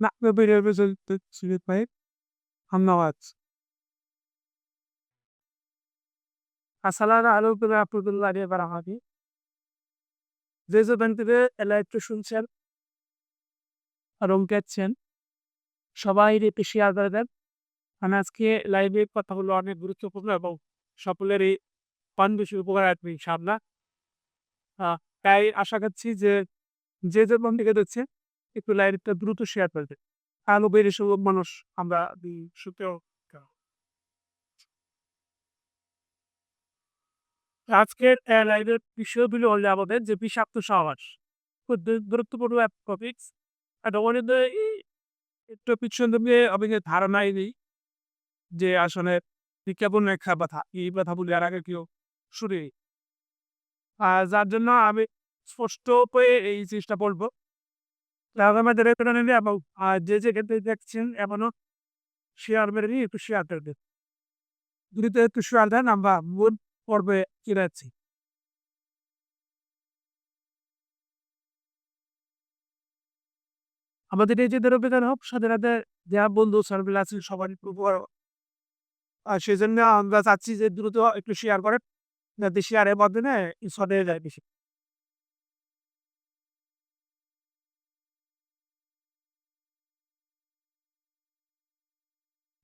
Nakla bir özellikle çürütmeyip anlamaz. আসসালামু আলাইকুম রহমতুল্লাহি ওয়া বারাকাতুহু যে যে ব্যাংক থেকে লাইভটা শুনছেন রং কাটছেন সবাই রেপে শেয়ার করে দেন। আমি আজকে লাইভে কথাগুলো অনেক গুরুত্বপূর্ণ এবং সকলেরই পান বেশি উপকার আসবে ইনশাআল্লাহ। তাই আশা করছি যে যে যে ব্যাংক থেকে দেখছেন একটু লাইভটা দ্রুত শেয়ার করে দেন আলো বেড়ে সব মানুষ, আমরা সুখেও আজকের লাইভের বিষয়গুলো হলো আমাদের যে বিষাক্ত খুব গুরুত্বপূর্ণ এক টপিক একটা অনেক টপিক সম্পর্কে আমাকে ধারণাই নেই যে আসলে বিজ্ঞাপন একটা ব্যথা এই ব্যথা বলে আর আগে কেউ শুনে আর যার জন্য আমি স্পষ্ট হয়ে এই জিনিসটা বলব। তাহলে আমাদের এখানে নেবে এবং যে যে ক্ষেত্রে দেখছেন এমনও শেয়ার মেরে নিয়ে একটু শেয়ার করে দেন দ্রুত একটু শেয়ার দেন আমরা মূল পর্বে আমাদের এই যে দ্রব্যদান হোক, সাথে সাথে যারা বন্ধু সার্ভিল আছে, সবারই উপকার আর সেই জন্য আমরা চাচ্ছি যে দ্রুত একটু শেয়ার করেন, যাতে শেয়ারের মাধ্যমে সরে যায় বেশি।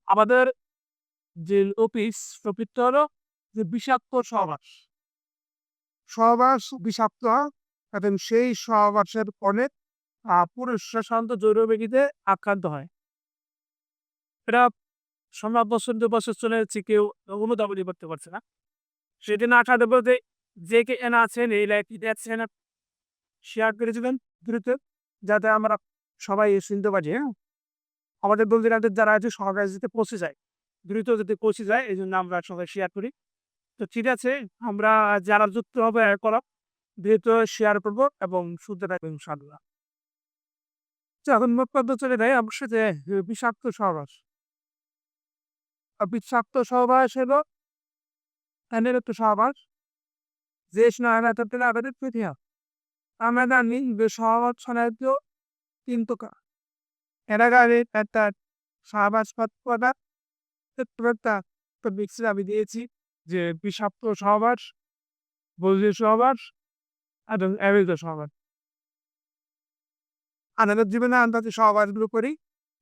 আমাদের যে অফিস টপিকটা হলো যে বিষাক্ত সহবাস। সহবাস বিষাক্ত, এবং সেই সহবাসের ফলে পুরুষ সাধারণত জৈরবেগীতে আক্রান্ত হয়। এটা সম্রাট বছর দু বছর চলে যাচ্ছে, কেউ অনুধাবনী করতে পারছে না। সেদিন আঠারো বলতে যে কে এনা আছেন, এই লাইফটি দেখছেন শেয়ার করে দেবেন দ্রুত, যাতে আমরা সবাই শুনতে পারি হ্যাঁ? আমাদের বন্ধুরাদের যারা আছে সহকারে যাতে পৌঁছে যায়। দ্রুত যাতে পৌঁছে যায়, এই জন্য আমরা সবাই শেয়ার করি। তো ঠিক আছে, আমরা যারা যুক্ত হবে করা দ্রুত শেয়ার করব এবং শুনতে থাকব ইনশাআল্লাহ। এখন বক্তব্য চলে যায় অবশ্যই যে বিষাক্ত সহবাস। বিষাক্ত সহবাস হলো এনের একটু সহবাস। যে স্নায়ুরা তাতে আমাদের পৃথিবী আমরা জানি যে সহবাস ছড়াইত তিন প্রকার। একটা সহবাস পদার্থ একটা মিক্সির আমি দিয়েছি যে বিষাক্ত সহবাস বৈদ্যুতিক সহবাস এবং অবৈধ সহবাস। আমাদের জীবনে আমরা যে সহবাসগুলো করি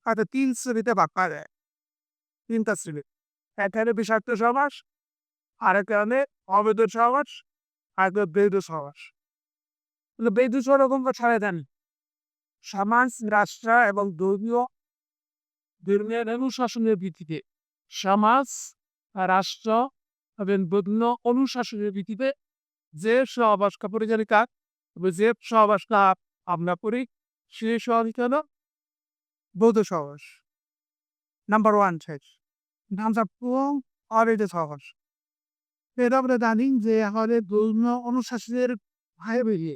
হয়তো তিন শ্রেণীতে ভাগ করা যায়। তিনটা শ্রেণি। হলো বিষাক্ত সহবাস আর একটা হলে অবৈধ সহবাস আর একটা বৈধ সহবাস। বৈধ সরকম ছাড়া দেন। সমাজ রাষ্ট্র এবং ধর্মীয় ধর্মের অনুশাসনের ভিত্তিতে। সমাজ রাষ্ট্র এবং বিভিন্ন অনুশাসনের ভিত্তিতে যে সহবাসটা পরিচালিত এবং যে সহবাসটা আমরা করি সেই হলো? বৌদ্ধ সহবাস। Number one size number two অবৈধ সহবাস? এটা আমরা জানি যে আমাদের ধর্মীয় অনুশাসনের ভাই বেরিয়ে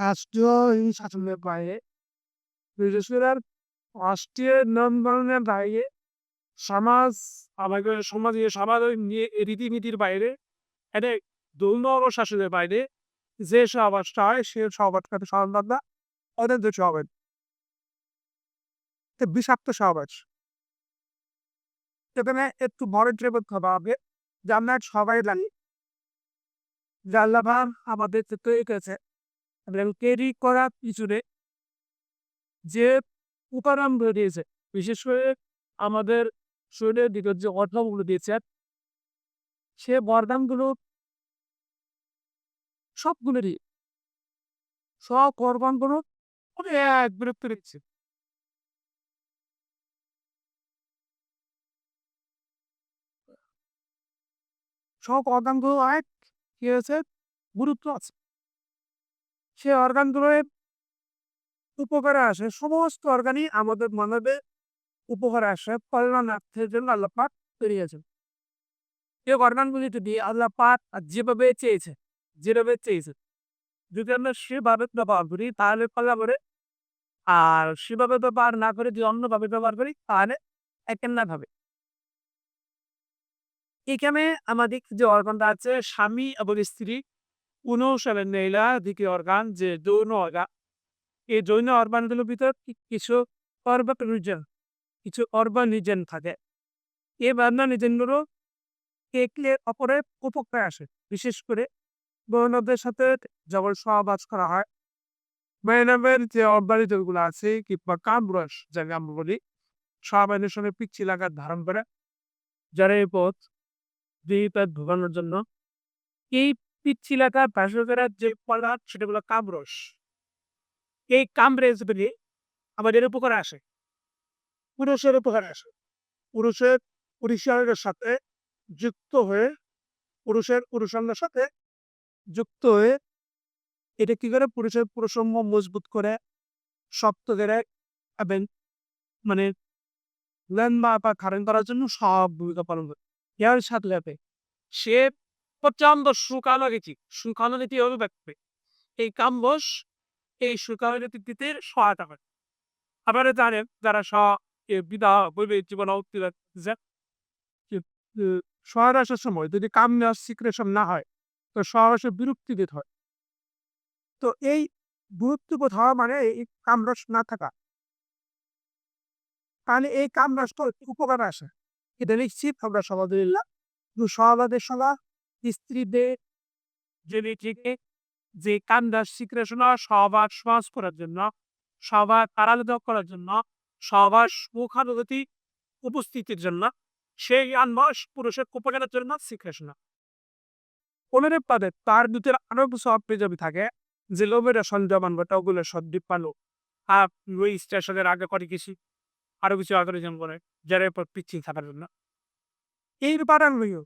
রাষ্ট্রীয় শাসনের বাইরে বিশেষ করে রাষ্ট্রীয় নিয়মকানুনের বাইরে সমাজ আমাদের সমাজে সমাজের নিয়ে রীতিনীতির বাইরে এটা ধর্ম অনুশাসনের বাইরে যে সহবাসটা হয় সে সহবাসটাকে সমাধান না ওদের যে সহবাস। তো বিষাক্ত সহবাস। সেখানে একটু বড় ট্রেবল খাওয়া হবে যে আমরা সবাই জানি। যে আমাদের তৈরি করেছে এবং তৈরি করার পিছনে যে উপাদান দিয়েছে, বিশেষ করে আমাদের শরীরের দিকের যে অর্ধগুলো দিয়েছে, সে বরদানগুলো সবগুলোরই সব অর্গানগুলো অনেক বিরক্ত রেখেছে সব অর্গানগুলো এক কি হয়েছে? গুরুত্ব আছে। সে অর্গানগুলোর উপকারে আসে। সমস্ত অর্গানই আমাদের মানবে উপকারে আসে। কল্যাণার্থের জন্য আল্লাহ পাক বেরিয়েছেন এই অর্গানগুলি যদি আল্লাহ পাক যেভাবে চেয়েছে যেভাবে চেয়েছে, যদি আমরা সেভাবে ব্যবহার করি, তাহলে কল্যাণ আর সেভাবে ব্যবহার না করে যদি অন্যভাবে ব্যবহার করি, তাহলে না এখানে আমাদের যে অর্গানটা আছে, স্বামী এবং স্ত্রী অনুসারে নেইলা দিকে অর্গান যে যৌন অর্গান এই যৌন অর্গানগুলোর ভিতর কিছু অর্বাক কিছু অর্বান থাকে। এই বার্না রিজনগুলো একে অপরের উপকারে আসে। বিশেষ করে বৈনবদের সাথে যখন সহবাস করা হয় বৈনবের যে অর্বান রিজনগুলো আছে, কিংবা কামরস, যাকে আমরা বলি সহবাসের সঙ্গে পিচ্ছিল আকার ধারণ করে, যারা এই পথ দুই ভোগানোর জন্য এই পিচ্ছিলাকার পার্শ্বকের যে পদার্থ সেটা হলো কামরস। এই কামরেজগুলি আমাদের উপকার আসে। পুরুষের উপকার আসে। পুরুষের পুরুষের সাথে যুক্ত হয়ে, পুরুষের পুরুষাঙ্গের সাথে যুক্ত হয়ে এটা কি করে? পুরুষের পুরুষম্য মজবুত করে, শক্ত করে এবং মানে লেন বা খারেন করার জন্য সব ভূমিকা পালন করে। এর সাথে সে প্রচণ্ড সুকালো গেছি সুকালো নীতি অভিব্যক্তি এই কাম্বস এই সুকালো নীতিতে সহায়তা করে। আপনারা জানেন, যারা স বিদা বইবে জীবন সহায়তার সময় যদি কাম নেওয়ার সিক্রেশন না হয়, তো সহসে বিরক্তি দিতে হয়। তো এই গুরুত্ববোধ হওয়া মানে এই কামরস না থাকা। তাহলে এই কামরসটা উপকার আসে। এটা নিশ্চিত আমরা সমাদুল্লাহ সহবাদের সভা স্ত্রীদের যদি থেকে যে কান্দার সিক্রেশন সবার সহজ করার জন্য, সবার তারালিত করার জন্য, সবার সুখানুভূতি উপস্থিতির জন্য, সেই আনবাস পুরুষের উপকারের জন্য সিক্রেশন পনেরো পাদে তার দুধের আরও সব পেজাবি থাকে, যে লোভের সন্দেহমান ঘটা ওগুলো সদ্দীপ পালো। আর ওই স্টেশনের আগে করে কিছু আরও কিছু আগ্রজন করে, যারা এরপর পিছিয়ে থাকার জন্য। এই উপাদান হইও।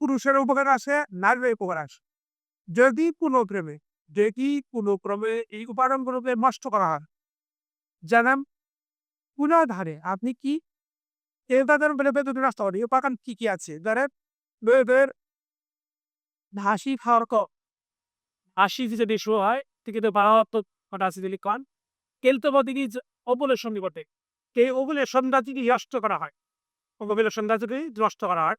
পুরুষের উপকার আছে নারীর উপকার আছে যদি কোনো প্রেমে, যদি কোনো ক্রমে এই উপাদান উপাদানগুলোকে নষ্ট করা হয় জানাম পুনর্ধারে আপনি কি? নষ্ট করেন কি কি আছে? ধরেন হাসি খাওয়ার হাসি যদি শো হয় আছে বাহাত্তর কটা আছে দিলি কন। কেলতো বদিকে যদি নষ্ট করা হয় সন্ধ্যা যদি নষ্ট করা হয়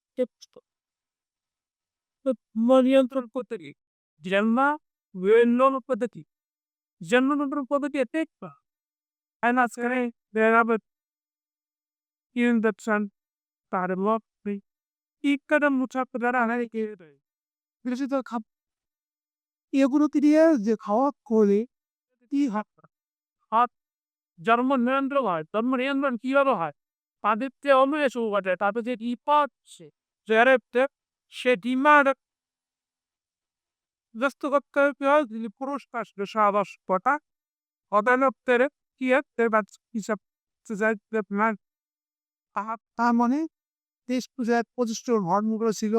নিয়ন্ত্রণ নিয়ন্ত্রণ পদ্ধতি জন্ম নিয়ন্ত্রণ পদ্ধতি খাপ এগুলো দিয়ে যে খাওয়া করে কি হাত হাত জন্ম নিয়ন্ত্রণ হয় জন্ম নিয়ন্ত্রণ কীভাবে হয় তাদের যে অমে শুরু ঘটে তারপর যে ইপাচ্ছে যারা সে ডিমান্ড ব্যস্ত করতে হবে পুরুষ পাশে সাবাস পটা অদালতের কি আছে বা হিসাব আপনার তার মানে দেশ পূজায় পঁচিশটা হর্মগুলো ছিল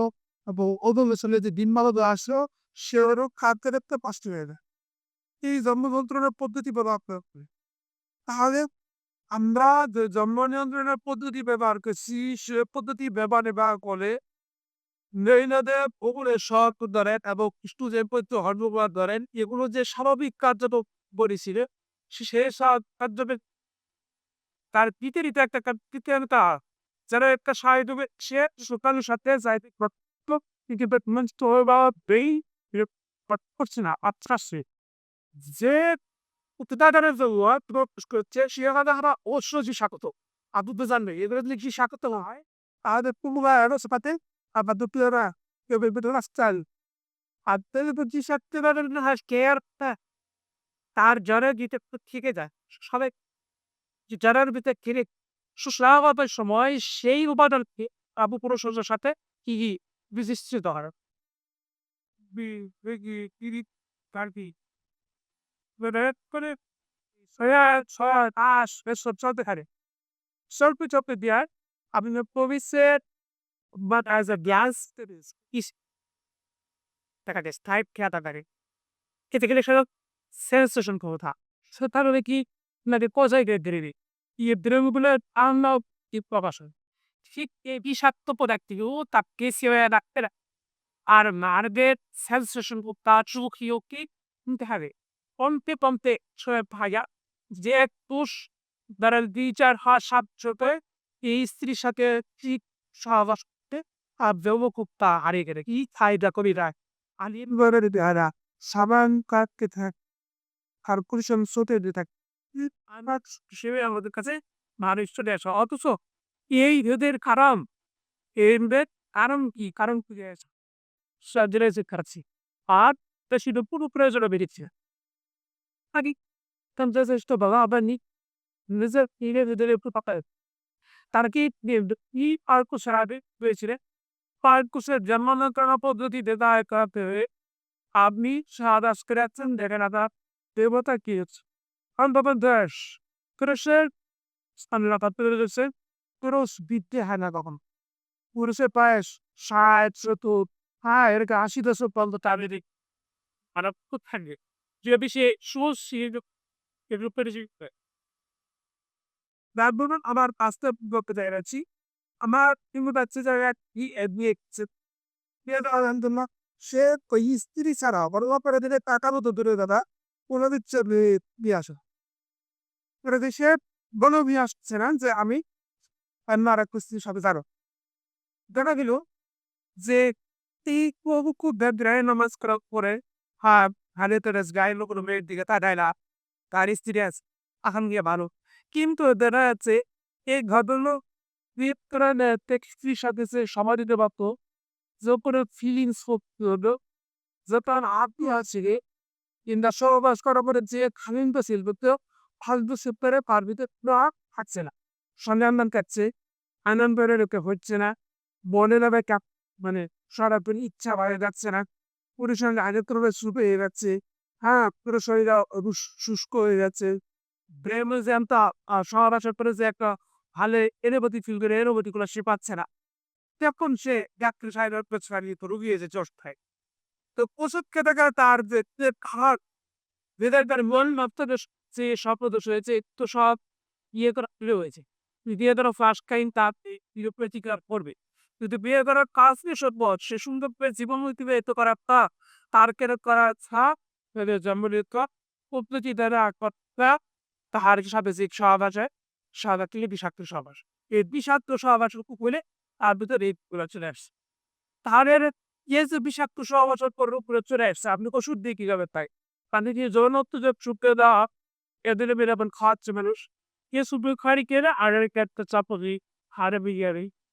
এবং অববেশনে যে দিনমালা আসলো সেগুলো খাদ্য দেখতে পাঁচটি হয়ে যায় এই জন্ম নিয়ন্ত্রণের পদ্ধতি ব্যবহার করতে তাহলে আমরা জন্ম নিয়ন্ত্রণের পদ্ধতি ব্যবহার করছি, সে পদ্ধতি ব্যবহার ব্যবহার করে নৈনাদের ওগুলো ধরেন এবং কিছু যে পদ্ধতি হর্মগুলো ধরেন, এগুলো যে স্বাভাবিক বলেছিল সেই সব তার একটা কৃতজ্ঞতা যারা একটা সে সকালের সাথে যাইতে করছে না আচ্ছা যে হারা ঐশ্বর্য স্বাগত আদুদ্ধ জানবে কি স্বাগত হয় সাথে আবার দুপুরা কেউ আর যদি সাথে কেয়ার তার জ্বরে থেকে যায় সবাই জ্বরের ভিতরে কিনে সুস্বাগতের সময় সেই উপাদানকে আবু পুরুষের সাথে কি বিশিষ্ট হয় করে চলতে থাকে স্বল্প চপে দেওয়ার আপনি প্রবেশের but as a gas is দেখা যায় স্থায়ী খেয়া থাকে এতে গেলে সেটা সেন্সেশন কথা সে তাহলে কি আপনাকে কোথায় গেড়ে এই দ্রব্যগুলো আনন্দ প্রকাশ হয় ঠিক এই বিষাক্ত পদার্থগুলো তাকে সেবা রাখতে আর মারদের সেন্সেশন তার সুখীয়কে নিতে হবে পম্পে পম্পে ছয় ভাইয়া। যে এক পুষ দ্বারা দুই চার হাত সাত এই স্ত্রীর সাথে ঠিক সহবাস করতে আর তা হারিয়ে গেলে। কি ফায়দা কবি রায়? আলিম বরের দ্বারা সাবান কাটতে থাক আর পরিশ্রম সোতে থাক হিসেবে আমাদের কাছে মানুষ চলে আসে। অথচ এই কারণ কারণ কি? কারণ খুঁজে আর তা সেটা পুরো প্রয়োজনে বেরিয়েছে। আগে যথেষ্ট বাবা আবার নি নিজের নিজের নিজের একটু পাকা তার কি ই আর কুশাবে হয়েছিলেন পাঁচ কুশের জন্মনিয়ন্ত্রণ পদ্ধতিতে দায় করাতে হয়ে আপনি সাহায্য করেছেন দেখেন আপনার দেবতা কি হচ্ছে অন্তত দেশ পুরুষের স্থানীয়তা রয়েছে পুরুষ বিদ্যে হয় না কখন পুরুষের প্রায় ষাট সত্তর হ্যাঁ এরকম আশি দশক পর্যন্ত শারীরিক মানব থাকে যে বিষয়ে সুশী রূপে তারপর আমার আমার কিন্তু কি সে স্ত্রী ছাড়া বড় দিলে টাকা মতো দূরে দাদা কোনো দিচ্ছে বিয়ে আসা। সে বলো আসছে না যে আমি অন্য আর এক স্ত্রীর সাথে যাব। দেখা গেল যে এই খুব বেদ্রায় নামাজ করার পরে হ্যাঁ হালে তো গায়ের লোক মেয়ের দিকে না। তার স্ত্রী আছে গিয়ে ভালো। কিন্তু দেখা যাচ্ছে, এই ঘটনা সাথে সে পারতো ফিলিংস হলো আছে কিংবা সহবাস করার পরে যে পার ভিতরে থাকছে না। কাটছে, আনন্দ লোকে হচ্ছে না মনে নামে মানে সরাসরি ইচ্ছা হয়ে যাচ্ছে না। পুরো সঙ্গে আগের শুরু হয়ে যাচ্ছে হ্যাঁ পুরো শরীর শুষ্ক হয়ে যাচ্ছে ব্রেমে যে একটা শহর আসার পরে যে একটা ভালো এনোভূতি ফিল করে এনোভূতি গুলো সে পাচ্ছে না। তখন সে ডাক্তার সাহেবের পেছনে তো রুগী হয়েছে জ্বর তো ওষুধ খেতে খেতে তার যে খাট বেদের তার মন মাত্রা যে স্বপ্নদোষ হয়েছে, তো সব ইয়ে করা হয়েছে দিয়ে ধরো ফার্স্ট কাইন তার প্রতিকার করবে। যদি বিয়ে করার কাজ নিয়ে সভ্যত সে সুন্দর জীবন অতিবাহিত করা তা, তার কেন করা ছাপ জন্মলিত পদ্ধতি দ্বারা কর্তা তাহার সাবেজিক সহবাস হয় সহবাস থেকে বিষাক্ত সহবাস এই বিষাক্ত সহবাস হলে তার ভিতরে এইগুলো চলে আসছে। তাহলে যে যে বিষাক্ত সহবাস উপরে চলে আসছে, আপনি ওষুধ দিয়ে কি যাবে তাই? পানি দিয়ে যৌনত্ব যে শুকিয়ে দেওয়া, এদের মেরে খাওয়াচ্ছে মানুষ? কে সুপে খাড়ি কেনে আর একটা চাপড়ি হাড়ে বিরিয়ানি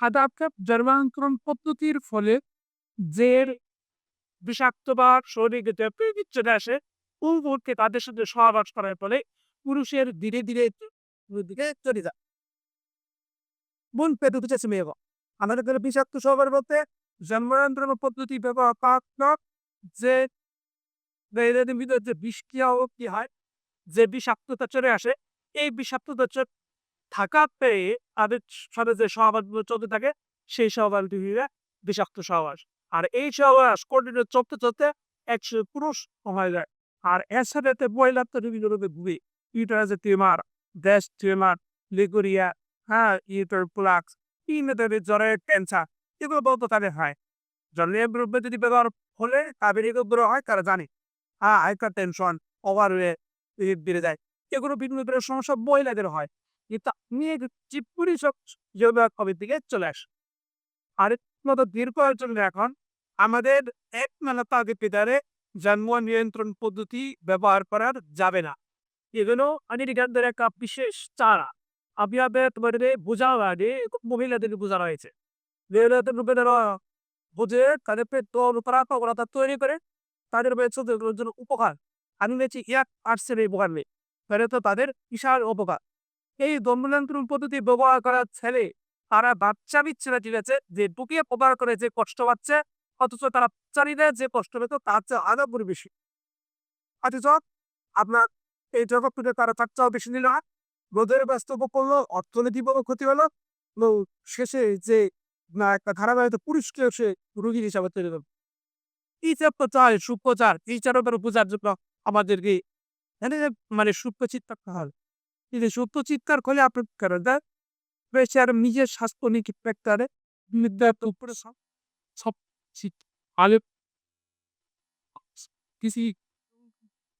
হাদাপকাপ পদ্ধতির ফলে যে বিষাক্ত বা শরীরে চলে আসে মুহূর্তে তাদের সাথে সহবাস করার ফলে পুরুষের ধীরে ধীরে দিকে চলে যায় বোন পেটে উঠেছে মেয়ে আমাদের বিষাক্ত সহবার বলতে জন্মান্তরণ পদ্ধতি ব্যবহার যে ভিতরে যে বিষ কি হয়? যে বিষাক্ততা চলে আসে, এই বিষাক্ততা থাকা পেয়ে তাদের সাথে যে সহবাসগুলো চলতে থাকে, সেই বিষাক্ত সহবাস। আর এই সহবাস কন্টিনিউ চলতে চলতে পুরুষ হয়ে যায়। আর মহিলার তো বিভিন্ন রোগে ভুগি ইউটারাসের টিউমার দেশ টিউমার, লিগুরিয়া হ্যাঁ ইউটার প্লাক্স ইউনিটারি জ্বরের ক্যান্সার, এগুলো বলতে তাদের হয়। জলের যদি ব্যবহার হলে তাদের এগুলো হয়, তারা জানে। হাইপার টেনশন ওভার বেড়ে যায়। এগুলো বিভিন্ন ধরনের সমস্যা মহিলাদের হয়। কিন্তু মেয়ে চিপুরি সব যোগা কবির দিকে চলে আসে আর মতো দীর্ঘ জন্য এখন আমাদের এক মেলা তাকে পিতারে জন্ম নিয়ন্ত্রণ পদ্ধতি ব্যবহার করার যাবে না। এগুলো আমেরিকানদের একটা বিশেষ চারা। আমি আপনাদের তোমাদের বোঝাও আগে মহিলাদের বোঝানো হয়েছে। মহিলাদের বুঝে তাদের পেট ওরা তৈরি করে। তাদের পেয়েছে জন্য উপকার। আমি বলেছি এক আর্টসের এই উপকার নেই তাহলে তাদের বিশাল উপকার। এই দণ্ডনিয়ন্ত্রণ পদ্ধতি ব্যবহার করার ছেলে তারা বাচ্চা দিচ্ছে না, ঠিক আছে? যে ঢুকিয়ে ব্যবহার করে যে কষ্ট পাচ্ছে, অথচ তারা বাচ্চারিরা যে কষ্ট পেত, তার চেয়ে আরও করে বেশি। অথচ আপনার এই জগৎ থেকে তারা তার চেয়েও বেশি নিল না। রোদের ব্যস্ত করল অর্থনীতি বড় ক্ষতি হলো, এবং শেষে যে না, একটা ধারাবাহিক পুরুষকে সে রুগী হিসাবে তৈরি করবে এই যে প্রচার, সুপ্রচার, এই চারকের উপচার জন্য আমাদেরকে মানে সূক্ষ্ম চিৎকার হবে এই যে সূক্ষ্ম চিৎকার করলে আপনার কারণ বেশি নিজের স্বাস্থ্য নিয়ে কি প্রেক্টারে উপরে সব সব আলে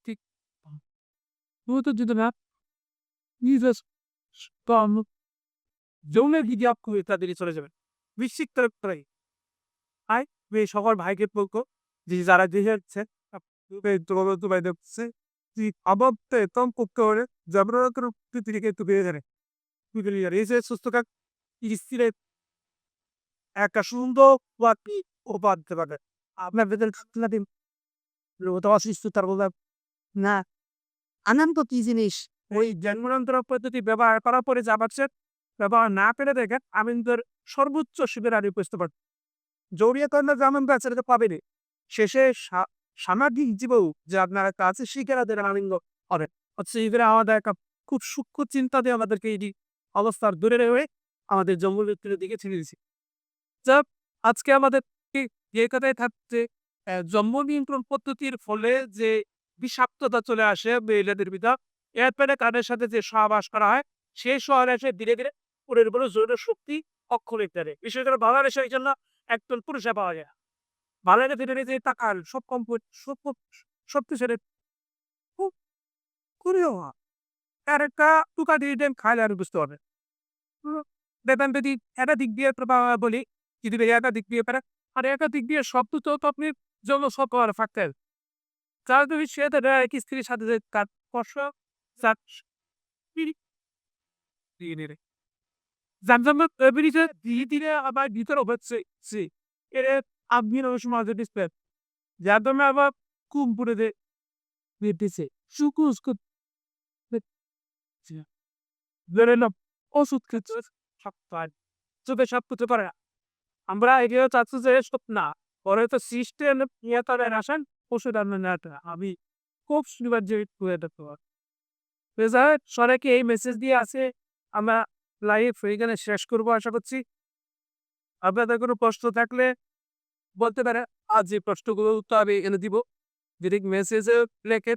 ঠিক তো যদি না, নিজের যৌনের চলে যাবেন। বিশ্বিক করে আয় সকল ভাইকে বলব যে যারা দুবাই দেখছে করতে একটু বেড়ে এই যে সুস্থ কাক স্থিরে একটা সুন্দর বাকি দিতে পারে আপনার দিন। বলতে না, আনন্দ কি জিনিস? ওই জন্মনান্তর পদ্ধতি ব্যবহার করার পরে যা ব্যবহার না করে দেখেন আমিনদের সর্বোচ্চ শিবির আর বুঝতে পারেন জড়িয়ে করলে যেমন আছে এটা পাবেনি শেষে সামাজিক জীবও যে আপনার একটা আছে শিখেরা দেবেন আনন্দ হবে। হচ্ছে এদের আমাদের একটা খুব সূক্ষ্ম চিন্তা দিয়ে আমাদেরকে এই অবস্থার দূরে রয়ে আমাদের জঙ্গলের দিকে ছেড়ে দিয়েছি। যা আজকে আমাদের যে কথায় থাকছে জন্ম নিয়ন্ত্রণ পদ্ধতির ফলে যে বিষাক্ততা চলে আসে মহিলাদের ভিতর এরপরে কানের সাথে যে সহবাস করা হয়, সেই এসে ধীরে ধীরে পুরের বলে জৈন শক্তি অক্ষর ইত্যাদি বিশেষ করে বাংলাদেশে এই জন্য একজন পুরুষে পাওয়া যায়। বাংলাদেশের ভিতরে যে টাকার সব সব শক্তিশালী খুব আর একটা টুকা দিয়ে দেন খাইলে আর বুঝতে দেখবেন যদি একটা দিক দিয়ে বলি যদি একটা দিক দিয়ে পারে আর একটা দিক দিয়ে শব্দ তো আপনি জন্য সব করার ফাঁকতেন তার যদি সে এক স্ত্রীর সাথে যে তার নিলে জামজাম ধীরে ধীরে আবার ভিতরে হচ্ছে দে বেঁধেছে সুকুস বেরোয় না ওষুধ খেতে সব পায় চোখে সব কিছু করে না। আমরা এগিয়ে চাচ্ছি যে সব না, পরে তো সিস্টেম নিয়ে তারা আসেন ওষুধ। আমি খুব শুনিবার যে করে এই মেসেজ দিয়ে আছে। আমরা লাইভ এখানে শেষ করব, আশা করছি। আপনাদের কোনো প্রশ্ন থাকলে বলতে পারে, আজ যে প্রশ্নগুলো উত্তর আমি এনে দিব যদি মেসেজে লেখে,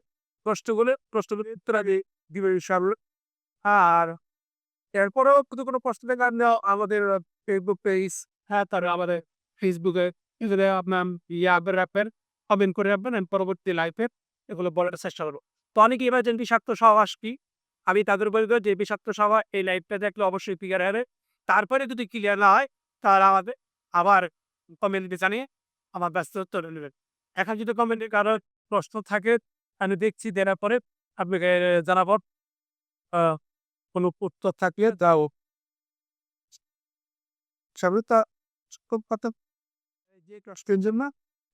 প্রশ্নগুলো প্রশ্নগুলো উত্তর আমি দিব ইনশাআল্লাহ। আর এরপরেও যদি কোনো প্রশ্ন থাকে আমাদের ফেসবুক পেজ হ্যাঁ তার আমাদের ফেসবুকে এগুলো আপনার ইয়া রাখবেন কমেন্ট করে রাখবেন, আমি পরবর্তী লাইফে এগুলো বলার চেষ্টা করব। তো অনেকে এবার যেন বিষাক্ত সহবাস কি? আমি তাদের বলব যে বিষাক্ত সভা এই লাইভটা দেখলে অবশ্যই ক্লিয়ার হবে। তারপরে যদি ক্লিয়ার না হয় তাহলে আমাদের আবার কমেন্টে জানিয়ে আমার ব্যস্ত উত্তর নেবেন। এখন যদি কমেন্টে কারও প্রশ্ন থাকে, আমি দেখছি দেওয়ার পরে আপনাকে জানাব। কোনো উত্তর থাকলে দাও। যে জন্য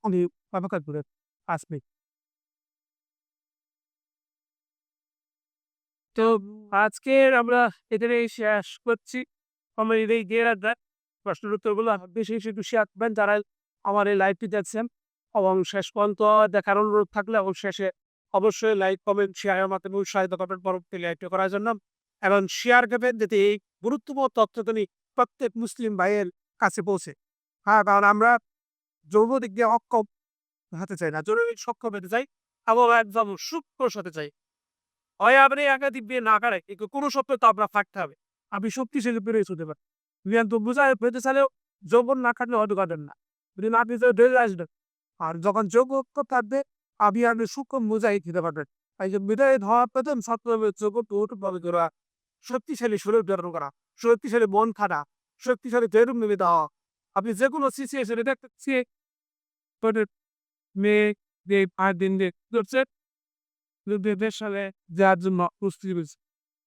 উনি অপেক্ষা করে আসবে। তো আজকের আমরা এখানে শেষ করছি। আমার এই দিয়ে রাখবেন প্রশ্নের উত্তরগুলো বেশি বেশি বেশি রাখবেন যারা আমার এই লাইভটি দেখছেন। এবং শেষ পর্যন্ত দেখার অনুরোধ থাকলে এবং শেষে অবশ্যই লাইক কমেন্ট শেয়ারের মাধ্যমে উৎসাহিত করবেন পরবর্তী লাইভটি করার জন্য। এবং শেয়ার করবেন যাতে এই গুরুত্বপূর্ণ তথ্যগুলি প্রত্যেক মুসলিম ভাইয়ের কাছে পৌঁছে। হ্যাঁ কারণ আমরা যৌব দিক দিয়ে অক্ষম হতে চাই না, জরুরি সক্ষম হতে চাই এবং একদম সূক্ষ্ম হতে চাই। হয় আপনি একাধিক বিয়ে না করে কোনো সত্য তো আপনার থাকতে হবে। আপনি শক্তিশালী বেড়ে চলতে পারেন। বোঝায় পেতে না খাটলে কাটেন না। আসবেন আর যখন থাকবে আপনি আপনি সূক্ষ্ম পারবেন এই যে বিদায় পেতেন করা শক্তিশালী শরীর ধারণ করা, শক্তিশালী মন খাটা, শক্তিশালী দেরুম নেমে দেওয়া আপনি যে কোনো সিচুয়েশনে দেখতে মেয়ে দিয়ে পাঁচ দিন দিয়ে করছে? সালে যার জন্য প্রস্তুতি রয়েছে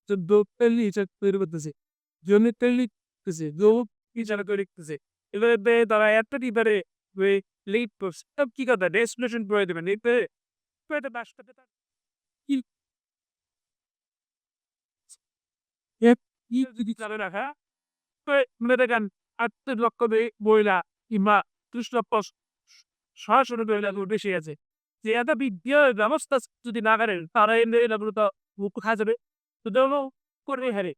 তো দৌড় পেলি এটা তৈরি করতেছে। করতেছে দৌড় বিচার তৈরি করতেছে এবারে তারা একটা এবারে লেট করছে। কি কথা? ডেস্টিনেশন করে দেবেন। এতে পেটে বাস করতে তার। কি? এ কি যদি চালে রাখা মনে দেখেন আত্মের বইলা বইলা বেশি আছে। যে এত বিদ্যা ব্যবস্থা যদি না করেন তারা এনে এগুলো তো মুখ খাওয়া যাবে তো করে হারে।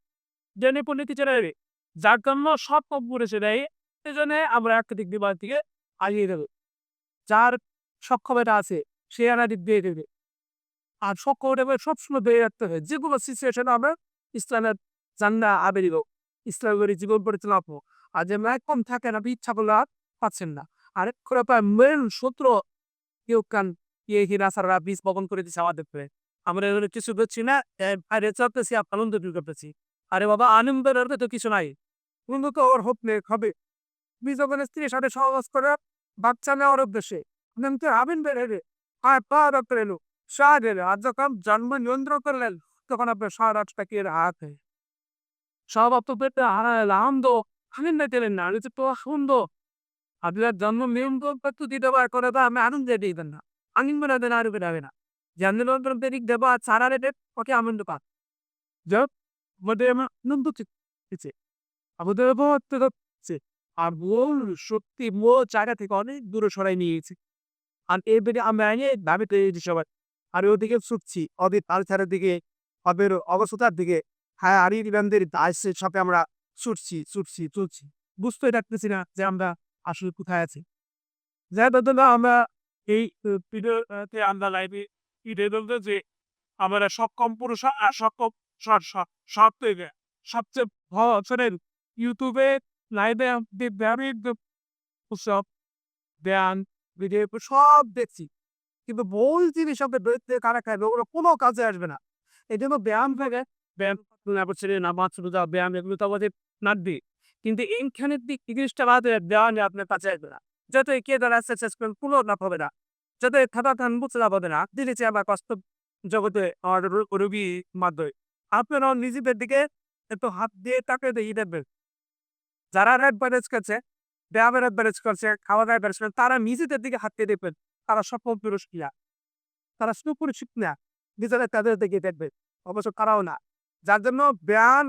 জেনে পণ্ডিত চলে যাবে যার জন্য সব কম করেছে দেয় এই জন্য আমরা দিক দিয়ে থেকে আগিয়ে দেবো। যার সক্ষমতা আছে, সে দিক দিয়ে দেবে। আর সক্ষমতা সবসময় দিয়ে রাখতে হবে। যে কোনো সিচুয়েশন আমরা ইসলামের জান্না আবেরি হোক ইসলামের জীবন পরিচালনা হোক আর যে ম্যাক কম থাকে না ইচ্ছা করলে আর পাচ্ছেন না। আর করে মেন সূত্র কেউ কান ইয়ে হিরা সারা বীজ বপন করে দিচ্ছে আমাদের আমরা কিছু করছি না বাইরে চলতেছি, আনন্দ করতেছি। আরে বাবা, আনন্দের তো কিছু নাই। বন্ধু তো ওর হোক নেই হবে বীজ যখন স্ত্রীর সাথে সহবাস করে, বাচ্চা নেওয়ার উদ্দেশ্যে। তো আবিন বেড়ে রে আর পা ডক্টর এলো। শাহ এলো, আর যখন জন্ম নিয়ন্ত্রণ করলেন, তখন আপনার সারা টাকে হাতে সব আপনার হারালে আনন্দ। আনন্দ দিলেন না এটা তো সুন্দর আপনার জন্ম নিয়ন্ত্রণ করতে দিতে পার করে তো আমি আনন্দ দিয়ে দেন না। আনন্দ না দেন আর বেরাবে না। জন্ম নিয়ন্ত্রণ দেরিক দেবো সারা রেটে ওকে আনন্দ পান। যাক আমার আনন্দ হচ্ছে আমাদের হচ্ছে আর মূল সত্যি মূল জায়গা থেকে অনেক দূরে সরাই নিয়ে গেছি আর এবারে আমরা এনে দাবি পেয়েছি সবাই। আর ওদিকে ছুটছি ওদের কালচারের দিকে ওদের অবস্থার দিকে হ্যাঁ আর ইরানদের দাসের সাথে আমরা ছুটছি ছুটছি চলছি বুঝতে রাখতেছি না যে আমরা আসলে কোথায় আছি। যাই বলতে আমরা এই ভিডিওতে আমরা লাইভে ইডে বলতে যে, আমরা সক্ষম পুরুষ আর সক্ষম সব সবচেয়ে ভালো ইউটিউবে লাইভে সব ব্যায়াম ভিডিও সব দেখছি। কিন্তু বল জিনিস সব দরিদ্র কারা খায় ওগুলো কোনো কাজে আসবে না। এই জন্য ব্যায়াম থাকে ব্যায়াম ছেলে নামাজ রোজা, ব্যায়াম এগুলো তো আমাদের নাটবে কিন্তু এইখানের দিক জিনিসটা বাদে ব্যায়াম আপনার কাছে আসবে না। যত কে দ্বারা এক্সারসাইজ করেন কোনো লাভ হবে না। যত খাতা খান বুঝতে লাভ হবে না। দিলেছে আমার কষ্ট জগতে আমার রোগী মাধ্যমে। আপনারা নিজেদের দিকে একটু হাত দিয়ে তাকে দিয়ে দেখবেন। যারা অ্যাডভারেজ করছে ব্যায়ামের অ্যাডভারেজ করছে, খাওয়া দাওয়া অ্যাডভারেজ করছে তারা নিজেদের দিকে হাত দিয়ে দেখবেন, তারা সফল পুরুষ কিনা। তারা সুপুরুষ না নিজেরা তাদের দিকে দেখবে অবশ্য তারাও না। যার জন্য ব্যায়াম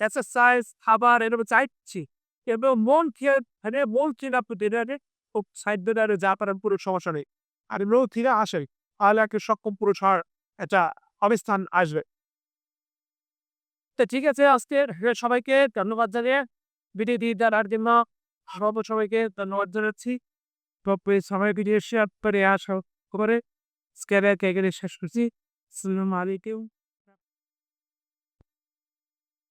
এক্সারসাইজ খাবার এরকম চাইছি, এবং মন খেয়ে মানে মন চিনা প্রতিদিনে খুব সাইড দিনে যা পারেন পুরো সমস্যা নেই। আর এমনিও ফিরে আসে তাহলে একটা সক্ষম পুরুষ হওয়ার একটা অবস্থান আসবে। তো ঠিক আছে আজকে সবাইকে ধন্যবাদ জানিয়ে ভিডিও দিয়ে দেওয়ার জন্য সর্ব সবাইকে ধন্যবাদ জানাচ্ছি। তবে সবাই ভিডিও শেয়ার করে আসা করে স্ক্যারে শেষ করছি। আসসালামু আলাইকুম।